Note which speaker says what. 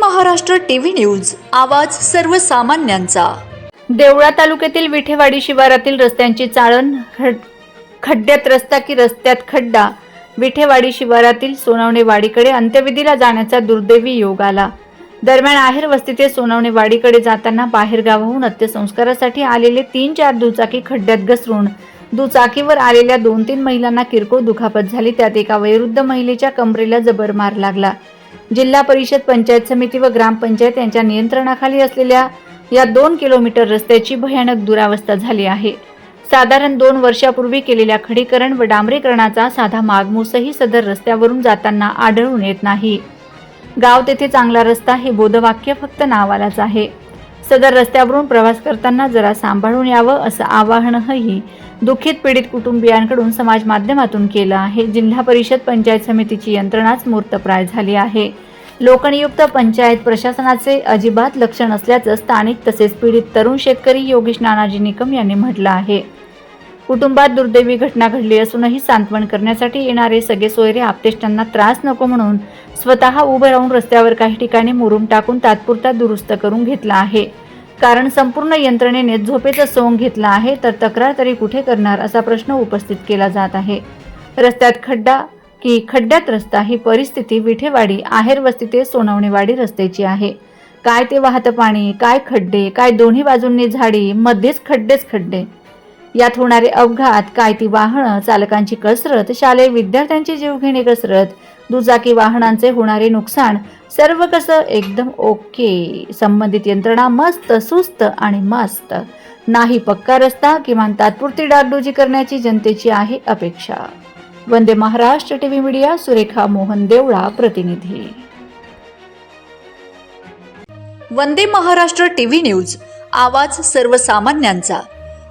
Speaker 1: Maharashtra TV news आवाज सर्वसामान्यांचा.
Speaker 2: देवळा तालुक्यातील विठेवाडी शिवारातील रस्त्यांची चाळण खड्ड्यात रस्ता की रस्त्यात खड्डा. विठेवाडी शिवारातील सोनावणे वाडीकडे अंत्यविधीला जाण्याचा दुर्दैवी योग आला. दरम्यान आहेर वस्ती ते वाडीकडे जाताना बाहेरगावाहून अंत्यसंस्कारासाठी आलेले तीन चार दुचाकी खड्ड्यात घसरून दुचाकीवर आलेल्या दोन तीन महिलांना किरकोळ दुखापत झाली त्यात एका वयोवृद्ध महिलेच्या कमरेला जबर मार लागला. जिल्हा परिषद पंचायत समिती व ग्रामपंचायत यांच्या नियंत्रणाखाली असलेल्या या दोन किलोमीटर रस्त्याची भयानक दुरावस्था झाली आहे. साधारण दोन वर्षापूर्वी केलेल्या खडीकरण व डांबरीकरणाचा साधा मागमूसही सदर रस्त्यावरून जाताना आढळून येत नाही. गाव तेथे चांगला रस्ता हे बोधवाक्य फक्त नावालाच आहे. सदर रस्त्यावरून प्रवास करताना जरा सांभाळून यावं असं आवाहनही दुःखित पीडित कुटुंबियांकडून समाज माध्यमातून केलं आहे. जिल्हा परिषद पंचायत समितीची यंत्रणाच मूर्तप्राय झाली आहे. लोकनियुक्त पंचायत प्रशासनाचे अजिबात लक्ष नसल्याचं स्थानिक तसेच पीडित तरुण शेतकरी योगेश नानाजी निकम यांनी म्हटलं आहे. कुटुंबात दुर्दैवी घटना घडली असूनही सांत्वन करण्यासाठी येणारे सगळे सोयरे आपतेष्टांना त्रास नको म्हणून स्वतः उभं राहून रस्त्यावर काही ठिकाणी मुरुम टाकून तात्पुरता दुरुस्त करून घेतला आहे. कारण संपूर्ण यंत्रणेने झोपेचं सोंग घेतला आहे तर तक्रार तरी कुठे करणार असा प्रश्न उपस्थित केला जात आहे. रस्त्यात खड्डा की खड्ड्यात रस्ता ही परिस्थिती विठेवाडी आहेर वस्ती ते सोनवणेवाडी रस्त्याची आहे. काय ते वाहतं पाणी काय खड्डे काय दोन्ही बाजूंनी झाडी मध्येच खड्डेच खड्डे. यात होणारे अपघात काय ती वाहनं चालकांची कसरत शालेय विद्यार्थ्यांची जीवघेणी कसरत दुचाकी वाहनांचे होणारे नुकसान सर्व कसं एकदम ओके. संबंधित यंत्रणा मस्त सुस्त आणि मस्त. नाही पक्का रस्ता किमान तात्पुरती डागडुजी करण्याची जनतेची आहे अपेक्षा. वंदे महाराष्ट्र टीव्ही मीडिया सुरेखा मोहन देवळा प्रतिनिधी.
Speaker 1: वंदे महाराष्ट्र टीव्ही न्यूज आवाज सर्वसामान्यांचा.